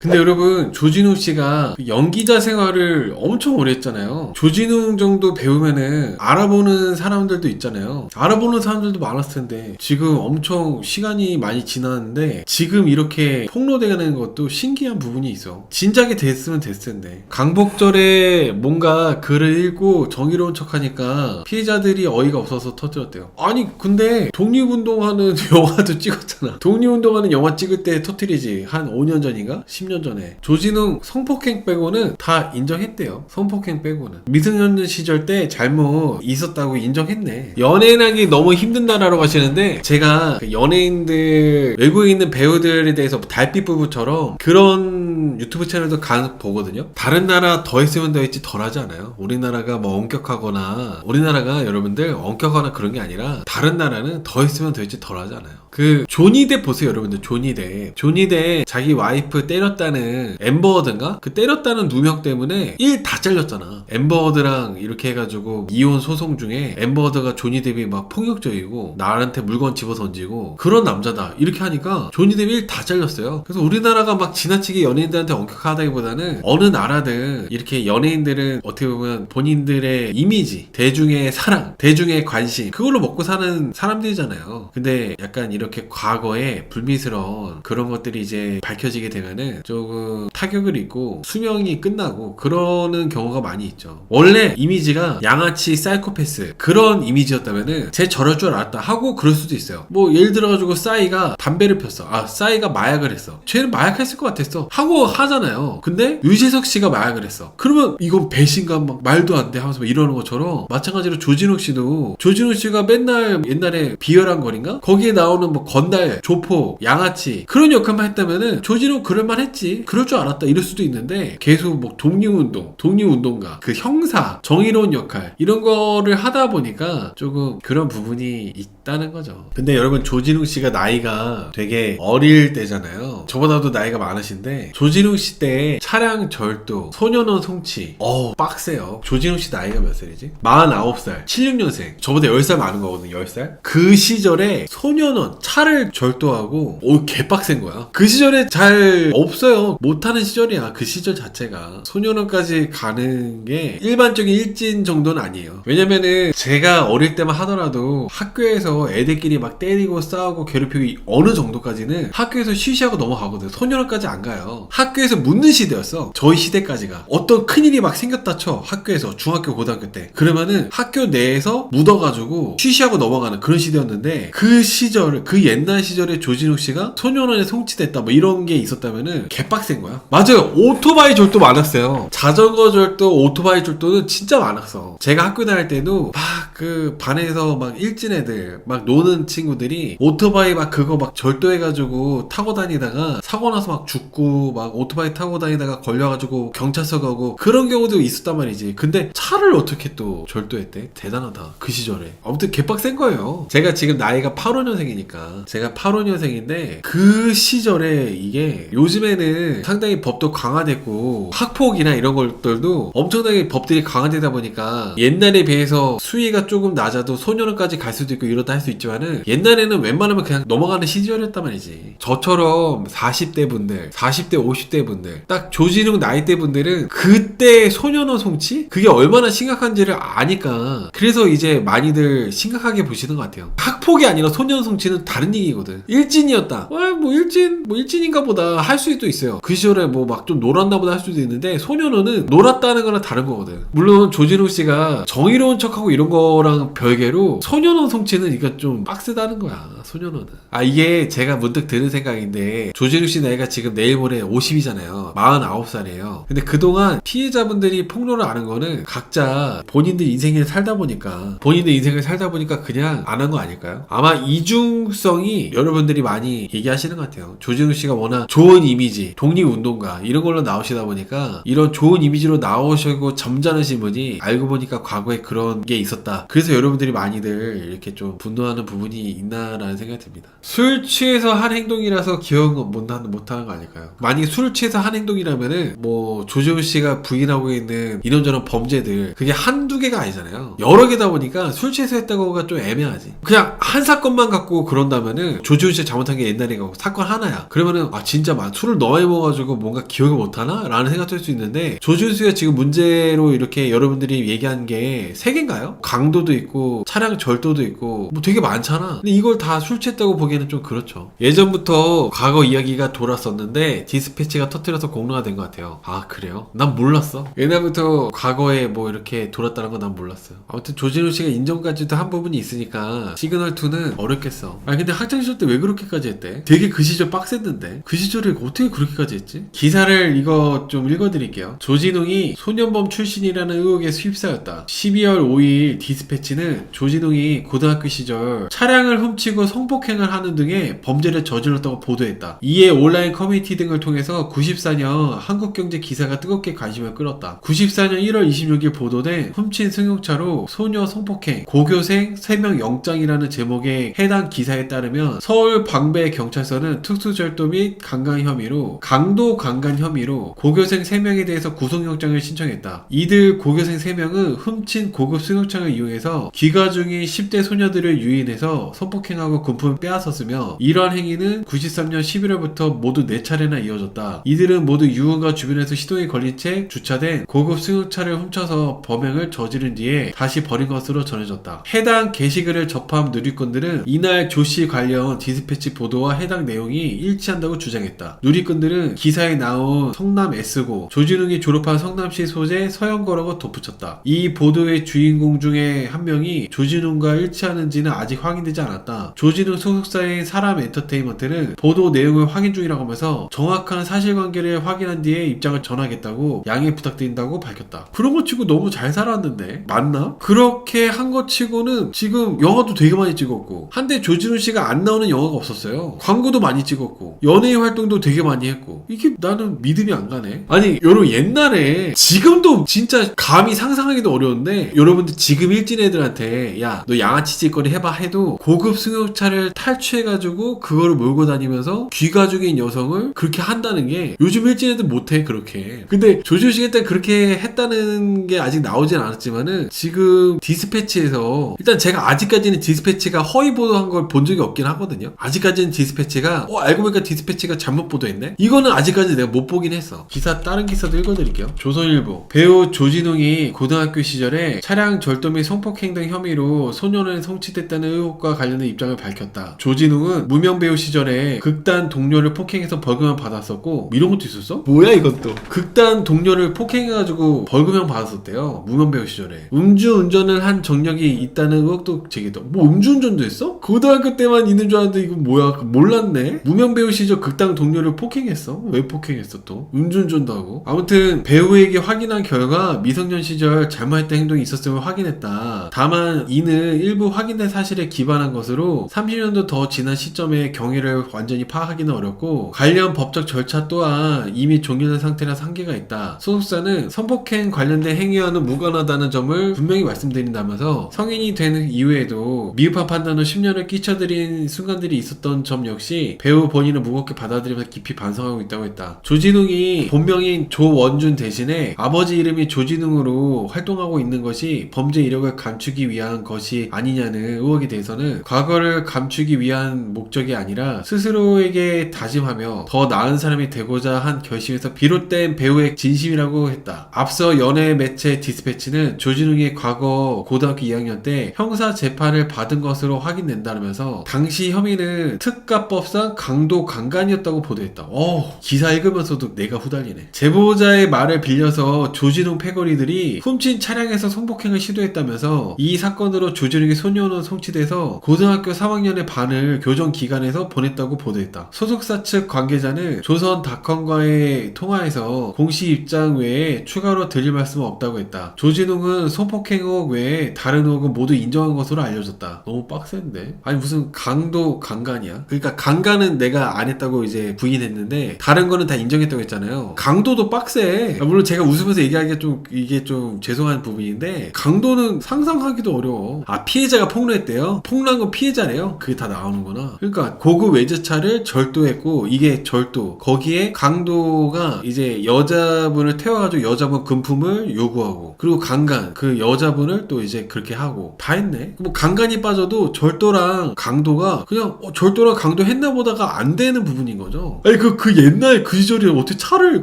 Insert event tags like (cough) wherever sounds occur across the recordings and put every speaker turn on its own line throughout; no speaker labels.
근데 여러분 조진웅 씨가 그 연기자 생활을 엄청 오래 했잖아요. 조진웅 정도 배우면은 알아보는 사람들도 있잖아요. 알아보는 사람들도 많았을 텐데 지금 엄청 시간이 많이 지났는데 지금 이렇게 폭로되는 것도 신기한 부분이 있어. 진작에 됐으면 됐을 텐데 강복절에 뭔가 글을 읽고 정의로운 척하니까 피해자들이 어이가 없어서 터뜨렸대요. 아니 근데 독립운동하는 (laughs) 영화도 찍었잖아. 독립운동하는 영화 찍을 때 터뜨리지 한 5년 전인가? 10년 전에 조진웅 성폭행 빼고는 다 인정했대요. 성폭행 빼고는 미성년자 시절 때 잘못 있었다고 인정했네. 연예인하기 너무 힘든다라고 하시는데 제가 그 연예인들 외국에 있는 배우들에 대해서 달빛 부부처럼 그런 유튜브 채널도 간혹 보거든요. 다른 나라 더 했으면 더 했지 덜 하지 않아요. 우리나라가 뭐 엄격하거나 우리나라가 여러분들 엄격하거나 그런 게 아니라 다른 나라는 더 했으면 더 했지 덜 하지 않아요. 그 조니데 보세요 여러분들 조니데 조니데 자기 와이프 때렸 다는 엠버워드인가? 그 때렸다는 누명 때문에 일다 잘렸잖아. 엠버워드랑 이렇게 해가지고 이혼 소송 중에 엠버워드가 조니 데비 막 폭력적이고 나한테 물건 집어 던지고 그런 남자다. 이렇게 하니까 조니 데비 일다 잘렸어요. 그래서 우리나라가 막 지나치게 연예인들한테 엄격하다기보다는 어느 나라든 이렇게 연예인들은 어떻게 보면 본인들의 이미지 대중의 사랑 대중의 관심 그걸로 먹고 사는 사람들이잖아요. 근데 약간 이렇게 과거에 불미스러운 그런 것들이 이제 밝혀지게 되면은 조금 타격을 입고 수명이 끝나고 그러는 경우가 많이 있죠. 원래 이미지가 양아치 사이코패스 그런 이미지였다면은 쟤 저럴 줄 알았다 하고 그럴 수도 있어요. 뭐 예를 들어가지고 싸이가 담배를 폈어. 아 싸이가 마약을 했어. 쟤는 마약했을 것 같았어. 하고 하잖아요. 근데 유재석 씨가 마약을 했어. 그러면 이건 배신감 막 말도 안 돼 하면서 막 이러는 것처럼 마찬가지로 조진욱 씨도 조진욱 씨가 맨날 옛날에 비열한 거린가 거기에 나오는 뭐 건달, 조포, 양아치 그런 역할만 했다면은 조진욱 그럴만 했지. 그럴 줄 알았다 이럴 수도 있는데 계속 뭐 독립운동, 독립운동가, 그 형사, 정의로운 역할 이런 거를 하다 보니까 조금 그런 부분이 있다는 거죠. 근데 여러분 조진웅 씨가 나이가 되게 어릴 때잖아요. 저보다도 나이가 많으신데 조진웅 씨 때 차량 절도, 소년원 송치, 어 빡세요. 조진웅 씨 나이가 몇 살이지? 49살, 76년생. 저보다 10살 많은 거거든요. 10살. 그 시절에 소년원 차를 절도하고 오 개빡센 거야. 그 시절에 잘 없어요. 못하는 시절이야. 그 시절 자체가 소년원까지 가는 게 일반적인 일진 정도는 아니에요. 왜냐면은 제가 어릴 때만 하더라도 학교에서 애들끼리 막 때리고 싸우고 괴롭히고 어느 정도까지는 학교에서 쉬쉬하고 넘어가거든. 소년원까지 안 가요. 학교에서 묻는 시대였어. 저희 시대까지가 어떤 큰일이 막 생겼다 쳐 학교에서 중학교 고등학교 때 그러면은 학교 내에서 묻어가지고 쉬쉬하고 넘어가는 그런 시대였는데 그 시절 그 옛날 시절에 조진욱 씨가 소년원에 송치됐다 뭐 이런 게 있었다면은 개빡센 거야. 맞아요. 오토바이 절도 많았어요. 자전거 절도, 오토바이 절도는 진짜 많았어. 제가 학교 다닐 때도 막 그 반에서 막 일진 애들 막 노는 친구들이 오토바이 막 그거 막 절도해가지고 타고 다니다가 사고 나서 막 죽고 막 오토바이 타고 다니다가 걸려가지고 경찰서 가고 그런 경우도 있었단 말이지. 근데 차를 어떻게 또 절도했대? 대단하다. 그 시절에. 아무튼 개빡센 거예요. 제가 지금 나이가 85년생이니까 제가 85년생인데 그 시절에 이게 요즘에는 상당히 법도 강화됐고 학폭이나 이런 것들도 엄청나게 법들이 강화되다 보니까 옛날에 비해서 수위가 조금 낮아도 소년원까지 갈 수도 있고 이렇다 할 수 있지만은 옛날에는 웬만하면 그냥 넘어가는 시절이었단 말이지. 저처럼 40대 분들, 40대, 50대 분들, 딱 조진웅 나이대 분들은 그때 소년원 송치? 그게 얼마나 심각한지를 아니까 그래서 이제 많이들 심각하게 보시는 것 같아요. 학폭이 아니라 소년원 송치는 다른 얘기거든. 일진이었다. 와, 뭐 일진, 뭐 일진인가 보다 할 수도 있어요. 그 시절에 뭐 막 좀 놀았나 보다 할 수도 있는데 소년원은 놀았다는 거랑 다른 거거든. 물론 조진웅 씨가 정의로운 척하고 이런 거랑 별개로 소년원 송치는 이거 좀 빡세다는 거야. 소년원은. 아 이게 제가 문득 드는 생각인데 조진웅 씨 나이가 지금 내일 모레 50이잖아요. 49살이에요. 근데 그동안 피해자분들이 폭로를 안한 거는 각자 본인들 인생을 살다 보니까 본인의 인생을 살다 보니까 그냥 안 한 거 아닐까요? 아마 이중성이 여러분들이 많이 얘기하시는 것 같아요. 조진웅 씨가 워낙 좋은 이미지, 독립운동가 이런 걸로 나오시다 보니까 이런 좋은 이미지로 나오시고 점잖으신 분이 알고 보니까 과거에 그런 게 있었다. 그래서 여러분들이 많이들 이렇게 좀 분노하는 부분이 있나라는 생각이 듭니다. 술 취해서 한 행동이라서 기억 못하는 못하는 거 아닐까요? 만약에 술 취해서 한 행동이라면은 뭐 조지훈 씨가 부인하고 있는 이런저런 범죄들 그게 한두 개가 아니잖아요. 여러 개다 보니까 술 취해서 했다고가 좀 애매하지. 그냥 한 사건만 갖고 그런다면은 조지훈 씨가 잘못한 게 옛날에 그 사건 하나야. 그러면은 아 진짜 막 술을 너무 먹어가지고 뭔가 기억을 못하나? 라는 생각도 할 수 있는데 조준수가 지금 문제로 이렇게 여러분들이 얘기한 게 세 개인가요? 강도 도 있고 차량 절도도 있고 뭐 되게 많잖아. 근데 이걸 다 술 취했다고 보기에는 좀 그렇죠. 예전부터 과거 이야기가 돌았었는데 디스패치가 터뜨려서 공로가 된것 같아요. 아 그래요? 난 몰랐어. 옛날부터 과거에 뭐 이렇게 돌았다는 건 난 몰랐어요. 아무튼 조진우 씨가 인정까지도 한 부분이 있으니까 시그널 2는 어렵겠어. 아 근데 학창 시절 때 왜 그렇게까지 했대? 되게 그 시절 빡셌는데 그 시절에 어떻게 그렇게까지 했지? 기사를 이거 좀 읽어드릴게요. 조진웅이 소년범 출신이라는 의혹의 수입사였다. 12월 5일 디스 패치는 조진웅이 고등학교 시절 차량을 훔치고 성폭행을 하는 등의 범죄를 저질렀다고 보도했다. 이에 온라인 커뮤니티 등을 통해서 94년 한국경제 기사가 뜨겁게 관심을 끌었다. 94년 1월 26일 보도된 훔친 승용차로 소녀 성폭행, 고교생 3명 영장이라는 제목의 해당 기사에 따르면 서울 방배 경찰서는 특수절도 및 강간 혐의로 강도 강간 혐의로 고교생 3명에 대해서 구속영장을 신청했다. 이들 고교생 3명은 훔친 고급 승용차를 이용해 서 귀가 중인 10대 소녀들을 유인해서 성폭행하고 금품을 빼앗았으며 이러한 행위는 93년 11월부터 모두 4차례나 이어졌다. 이들은 모두 유흥가 주변에서 시동이 걸린 채 주차된 고급 승용차를 훔쳐서 범행을 저지른 뒤에 다시 버린 것으로 전해졌다. 해당 게시글을 접한 누리꾼들은 이날 조씨 관련 디스패치 보도와 해당 내용이 일치한다고 주장했다. 누리꾼들은 기사에 나온 성남 S고 조진웅이 졸업한 성남시 소재 서영거라고 덧붙였다. 이 보도의 주인공 중에 한 명이 조진웅과 일치하는지는 아직 확인되지 않았다. 조진웅 소속사인 사람 엔터테인먼트는 보도 내용을 확인 중이라고 하면서 정확한 사실관계를 확인한 뒤에 입장을 전하겠다고 양해 부탁드린다고 밝혔다. 그런 거 치고 너무 잘 살았는데 맞나? 그렇게 한 거 치고는 지금 영화도 되게 많이 찍었고 한때 조진웅 씨가 안 나오는 영화가 없었어요. 광고도 많이 찍었고 연예인 활동도 되게 많이 했고 이게 나는 믿음이 안 가네. 아니 여러분 옛날에 지금도 진짜 감히 상상하기도 어려운데 여러분들 지금 일진 애들한테 야 너 양아치 짓거리 해봐 해도 고급 승용차를 탈취해가지고 그거를 몰고 다니면서 귀가 죽인 여성을 그렇게 한다는 게 요즘 일진 애들 못해 그렇게. 근데 씨가 일단 그렇게 했다는 게 아직 나오진 않았지만은 지금 디스패치에서 일단 제가 아직까지는 디스패치가 허위 보도한 걸 본 적이 없긴 하거든요. 아직까지는 디스패치가 어 알고 보니까 디스패치가 잘못 보도했네. 이거는 아직까지 내가 못 보긴 했어. 기사 다른 기사도 읽어드릴게요. 조선일보 배우 조진웅이 고등학교 시절에 차량 절도 및 성 폭행 등 혐의로 소년을 성취됐다는 의혹과 관련된 입장을 밝혔다. 조진웅은 무명 배우 시절에 극단 동료를 폭행해서 벌금을 받았었고 이런 것도 있었어? 뭐야 이것도 극단 동료를 폭행해가지고 벌금형 받았었대요. 무명 배우 시절에 음주 운전을 한 정력이 있다는 의혹도 제기도. 뭐 음주운전도 했어? 고등학교 때만 있는 줄 알았는데 이거 뭐야 몰랐네. 무명 배우 시절 극단 동료를 폭행했어? 왜 폭행했어 또? 음주운전도 하고. 아무튼 배우에게 확인한 결과 미성년 시절 잘못했던 행동이 있었음을 확인했다. 다만 이는 일부 확인된 사실에 기반한 것으로 30년도 더 지난 시점에 경위를 완전히 파악하기는 어렵고 관련 법적 절차 또한 이미 종료된 상태라 한계가 있다. 소속사는 성폭행 관련된 행위와는 무관하다는 점을 분명히 말씀드린다면서 성인이 되는 이후에도 미흡한 판단으로 10년을 끼쳐드린 순간들이 있었던 점 역시 배우 본인은 무겁게 받아들이면서 깊이 반성하고 있다고 했다. 조진웅이 본명인 조원준 대신에 아버지 이름이 조진웅으로 활동하고 있는 것이 범죄 이력을 감추기 위한 것이 아니냐는 의혹에 대해서는 과거를 감추기 위한 목적이 아니라 스스로에게 다짐하며 더 나은 사람이 되고자 한 결심에서 비롯된 배우의 진심이라고 했다. 앞서 연예 매체 디스패치는 조진웅이 과거 고등학교 2학년 때 형사 재판을 받은 것으로 확인된다면서 당시 혐의는 특가법상 강도 강간이었다고 보도했다. 어, 기사 읽으면서도 내가 후달리네. 제보자의 말을 빌려서 조진웅 패거리들이 훔친 차량에서 성폭행을 시도했다면서 이 사건으로 조진웅의 소년은 송치돼서 고등학교 3학년의 반을 교정 기관에서 보냈다고 보도했다. 소속사 측 관계자는 조선닷컴과의 통화에서 공식 입장 외에 추가로 드릴 말씀은 없다고 했다. 조진웅은 성폭행 의혹 외에 다른 의혹은 모두 인정한 것으로 알려졌다. 너무 빡센데? 아니 무슨 강도 강간이야? 그러니까 강간은 내가 안 했다고 이제 부인했는데 다른 거는 다 인정했다고 했잖아요. 강도도 빡세. 아, 물론 제가 웃으면서 얘기하기가 좀 이게 좀 죄송한 부분인데 강도는 상 상하기도 어려워. 아 피해자가 폭로했대요. 폭로한 건 피해자래요. 그게 다 나오는구나. 그러니까 고급 외제차를 절도했고 이게 절도. 거기에 강도가 이제 여자분을 태워가지고 여자분 금품을 요구하고 그리고 강간 그 여자분을 또 이제 그렇게 하고 다 했네. 뭐 강간이 빠져도 절도랑 강도가 그냥 어, 절도랑 강도 했나 보다가 안 되는 부분인 거죠. 아니 그 그 옛날 그 시절에 어떻게 차를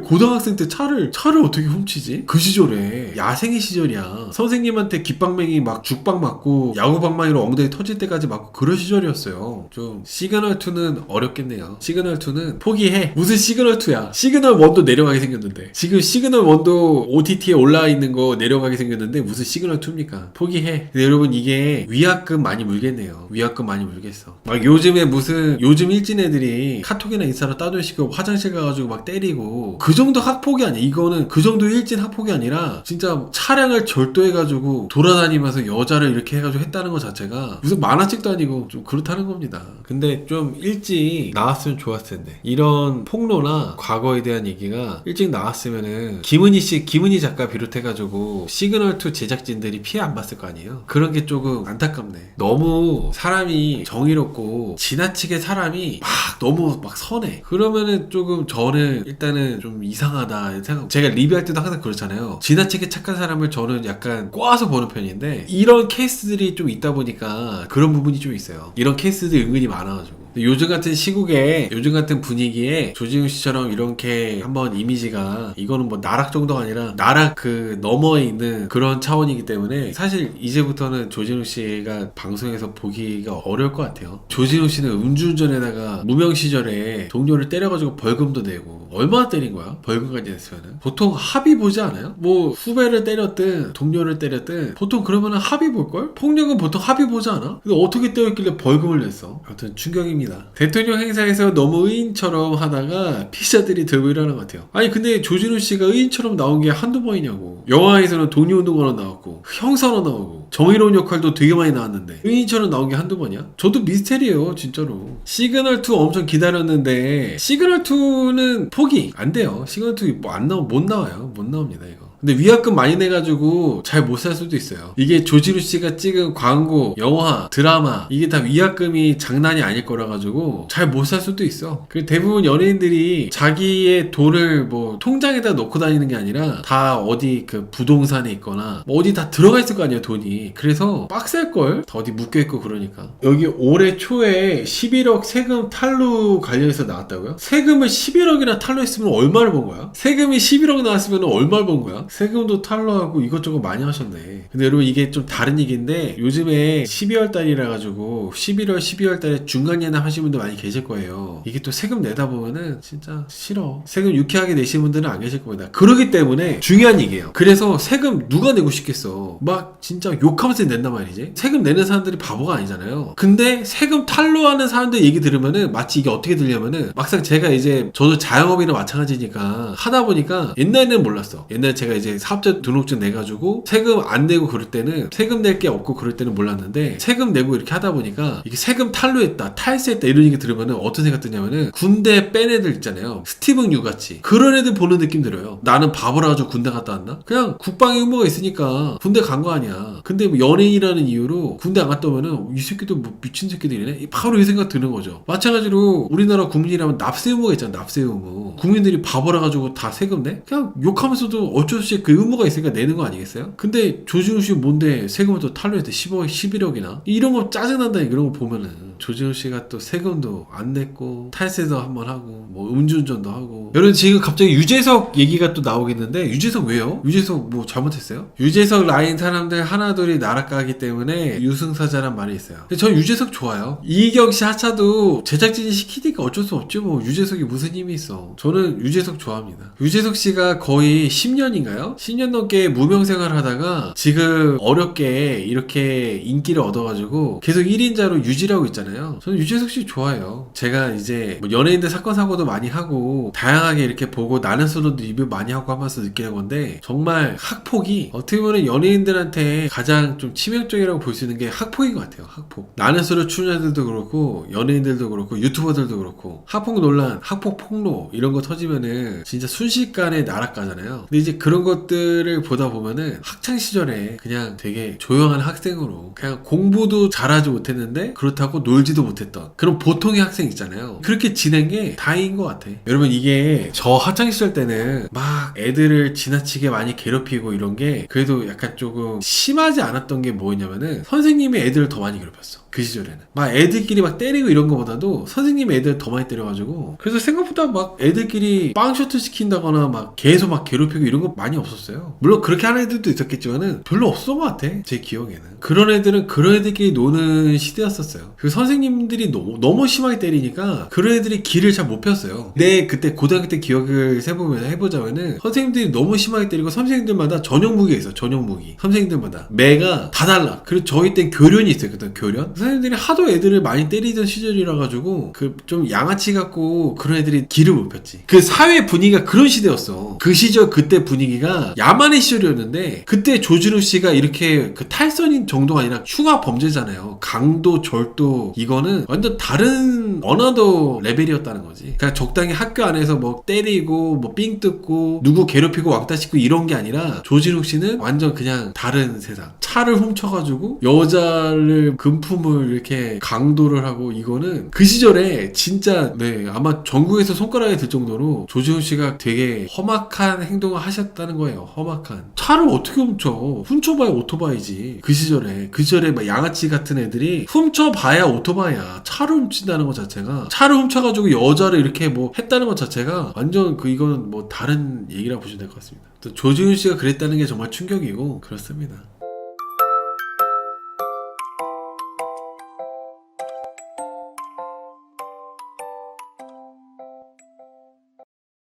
고등학생 때 차를 차를 어떻게 훔치지? 그 시절에 야생의 시절이야. 선생님한테 깃방 맹이 막 죽방 맞고 야구 방망이로 엉덩이 터질 때까지 맞고 그런 시절이었어요. 좀 시그널 2는 어렵겠네요. 시그널 2는 포기해. 무슨 시그널 2야? 시그널 1도 내려가게 생겼는데 지금 시그널 1도 OTT에 올라와 있는 거 내려가게 생겼는데 무슨 시그널 2입니까? 포기해. 근데 여러분 이게 위약금 많이 물겠네요. 위약금 많이 물겠어. 막 요즘에 무슨 요즘 일진 애들이 카톡이나 인스타로 따돌시고 화장실 가가지고 막 때리고 그 정도 학폭이 아니야. 이거는 그 정도 일진 학폭이 아니라 진짜 차량을 절도해가지고 돌아다 니면서 여자를 이렇게 해가지고 했다는 것 자체가 무슨 만화책도 아니고 좀 그렇다는 겁니다. 근데 좀 일찍 나왔으면 좋았을 텐데 이런 폭로나 과거에 대한 얘기가 일찍 나왔으면은 김은희 씨, 김은희 작가 비롯해가지고 시그널 2 제작진들이 피해 안 봤을 거 아니에요. 그런 게 조금 안타깝네. 너무 사람이 정의롭고 지나치게 사람이 막 너무 막 선해. 그러면은 조금 저는 일단은 좀 이상하다 생각. 제가 리뷰할 때도 항상 그렇잖아요. 지나치게 착한 사람을 저는 약간 꼬아서 보는 편 인데 이런 케이스들이 좀 있다 보니까 그런 부분이 좀 있어요. 이런 케이스들이 은근히 많아가지고. 요즘 같은 시국에 요즘 같은 분위기에 조진우 씨처럼 이렇게 한번 이미지가 이거는 뭐 나락 정도가 아니라 나락 그 너머에 있는 그런 차원이기 때문에 사실 이제부터는 조진우 씨가 방송에서 보기가 어려울 것 같아요. 조진우 씨는 음주운전에다가 무명 시절에 동료를 때려가지고 벌금도 내고 얼마나 때린 거야? 벌금까지 냈으면은 보통 합의 보지 않아요? 뭐 후배를 때렸든 동료를 때렸든 보통 그러면은 합의 볼걸? 폭력은 보통 합의 보지 않아? 근데 어떻게 때렸길래 벌금을 냈어? 아무튼 충격입니다. 대통령 행사에서 너무 의인처럼 하다가 피자들이 들고 일하는 것 같아요. 아니 근데 조진우 씨가 의인처럼 나온 게 한두 번이냐고. 영화에서는 독립운동가로 나왔고 형사로 나오고 정의로운 역할도 되게 많이 나왔는데 의인처럼 나온 게 한두 번이야? 저도 미스테리예요 진짜로. 시그널 2 엄청 기다렸는데 시그널 2는 포기 안 돼요. 시그널 2 뭐 안 나오 못 나와요. 못 나옵니다 이거. 근데 위약금 많이 내가지고 잘 못 살 수도 있어요. 이게 조지루 씨가 찍은 광고, 영화, 드라마 이게 다 위약금이 장난이 아닐 거라 가지고 잘 못 살 수도 있어. 그 대부분 연예인들이 자기의 돈을 뭐 통장에다 넣고 다니는 게 아니라 다 어디 그 부동산에 있거나 뭐 어디 다 들어가 있을 거 아니야 돈이. 그래서 빡셀 걸. 다 어디 묶여 있고 그러니까. 여기 올해 초에 11억 세금 탈루 관련해서 나왔다고요? 세금을 11억이나 탈루했으면 얼마를 번 거야? 세금이 11억 나왔으면 얼마를 번 거야? 세금도 탈루하고 이것저것 많이 하셨네. 근데 여러분 이게 좀 다른 얘기인데 요즘에 12월 달이라 가지고 11월, 12월 달에 중간 예납 하시는 분들 많이 계실 거예요. 이게 또 세금 내다 보면은 진짜 싫어. 세금 유쾌하게 내시는 분들은 안 계실 겁니다. 그러기 때문에 중요한 얘기예요. 그래서 세금 누가 내고 싶겠어. 막 진짜 욕하면서 낸단 말이지. 세금 내는 사람들이 바보가 아니잖아요. 근데 세금 탈루하는 사람들 얘기 들으면은 마치 이게 어떻게 들냐면은 막상 제가 이제 저도 자영업이나 마찬가지니까 하다 보니까 옛날에는 몰랐어. 옛날에 제가 이제 사업자 등록증 내가지고 세금 안 내고 그럴 때는 세금 낼 게 없고 그럴 때는 몰랐는데 세금 내고 이렇게 하다 보니까 이게 세금 탈루했다, 탈세했다 이런 얘기 들으면은 어떤 생각 드냐면은 군대 뺀 애들 있잖아요. 스티븐 유 같이 그런 애들 보는 느낌 들어요. 나는 바보라 가지고 군대 갔다 왔나? 그냥 국방의 의무가 있으니까 군대 간 거 아니야. 근데 뭐 연예인이라는 이유로 군대 안 갔다 오면은 이 새끼도 뭐 미친 새끼들이네. 바로 이 생각 드는 거죠. 마찬가지로 우리나라 국민이라면 납세 의무가 있잖아. 납세 의무. 국민들이 바보라 가지고 다 세금 내? 그냥 욕하면서도 어쩔 수 없이 그 의무가 있으니까 내는 거 아니겠어요? 근데 조진우 씨 뭔데 세금을 또 탈루했대 10억, 11억이나 이런 거 짜증난다 이런 거 보면은 조진우 씨가 또 세금도 안 냈고 탈세도 한번 하고 뭐 음주운전도 하고 여러분 지금 갑자기 유재석 얘기가 또 나오겠는데 유재석 왜요? 유재석 뭐 잘못했어요? 유재석 라인 사람들 하나둘이 나락가기 때문에 유승사자란 말이 있어요. 근데 전 유재석 좋아요. 이경 씨 하차도 제작진이 시키니까 어쩔 수 없죠. 뭐 유재석이 무슨 힘이 있어. 저는 유재석 좋아합니다. 유재석 씨가 거의 10년인가요? 10년 넘게 무명 생활을 하다가 지금 어렵게 이렇게 인기를 얻어가지고 계속 1인자로 유지하고 있잖아요. 저는 유재석 씨 좋아해요. 제가 이제 뭐 연예인들 사건 사고도 많이 하고 다양하게 이렇게 보고 나는 솔로도 리뷰 많이 하고 하면서 느끼는 건데 정말 학폭이 어떻게 보면 연예인들한테 가장 좀 치명적이라고 볼 수 있는 게 학폭인 것 같아요. 학폭. 나는 솔로 출연자들도 그렇고 연예인들도 그렇고 유튜버들도 그렇고 학폭 논란, 학폭 폭로 이런 거 터지면은 진짜 순식간에 나락가잖아요. 근데 이제 그런 것들을 보다 보면은 학창 시절에 그냥 되게 조용한 학생으로 그냥 공부도 잘하지 못했는데 그렇다고 놀 놀지도 못했던 그런 보통의 학생 있잖아요. 그렇게 지낸 게 다행인 것 같아. 여러분 이게 저 학창 시절 때는 막 애들을 지나치게 많이 괴롭히고 이런 게 그래도 약간 조금 심하지 않았던 게 뭐였냐면은 선생님이 애들을 더 많이 괴롭혔어. 그 시절에는. 막 애들끼리 막 때리고 이런 거보다도 선생님이 애들 더 많이 때려가지고. 그래서 생각보다 막 애들끼리 빵셔트 시킨다거나 막 계속 막 괴롭히고 이런 거 많이 없었어요. 물론 그렇게 하는 애들도 있었겠지만은 별로 없었던 것 같아 제 기억에는. 그런 애들은 그런 애들끼리 노는 시대였었어요. 그 선생님들이 너무, 너무 심하게 때리니까 그런 애들이 길을 잘 못 폈어요. 내 그때 고등학교 때 기억을 해보면 해보자면은 선생님들이 너무 심하게 때리고 선생님들마다 전용 무기가 있어 전용 무기. 선생님들마다. 매가 다 달라. 그리고 저희 때 교련이 그때 교련 선생님들이 하도 애들을 많이 때리던 시절이라 가지고 그 좀 양아치 같고 그런 애들이 길을 못 폈지. 그 사회 분위기가 그런 시대였어. 그 시절 그때 분위기가 야만의 시절이었는데 그때 조진우 씨가 이렇게 그 탈선인 정도가 아니라 흉악 범죄잖아요. 강도 절도 이거는 완전 다른 어나더 레벨이었다는 거지. 그러니까 적당히 학교 안에서 뭐 때리고 뭐 삥 뜯고 누구 괴롭히고 왕따 시키고 이런 게 아니라 조진욱 씨는 완전 그냥 다른 세상. 차를 훔쳐가지고 여자를 금품 을 이렇게 강도를 하고 이거는 그 시절에 진짜 네 아마 전국에서 손가락에 들 정도로 조진욱 씨가 되게 험악한 행동을 하셨다는 거예요. 험악한. 차를 어떻게 훔쳐? 훔쳐봐야 오토바이지. 그 시절에. 그 시절에 막 양아치 같은 애들이 훔쳐봐야 오토바이야. 차를 훔친다는 것 자체가 차를 훔쳐가지고 여자를 이렇게 뭐 했다는 것 자체가 완전 그 이거는 뭐 다른 얘기라고 보시면 될 것 같습니다. 또 조지훈 씨가 그랬다는 게 정말 충격이고 그렇습니다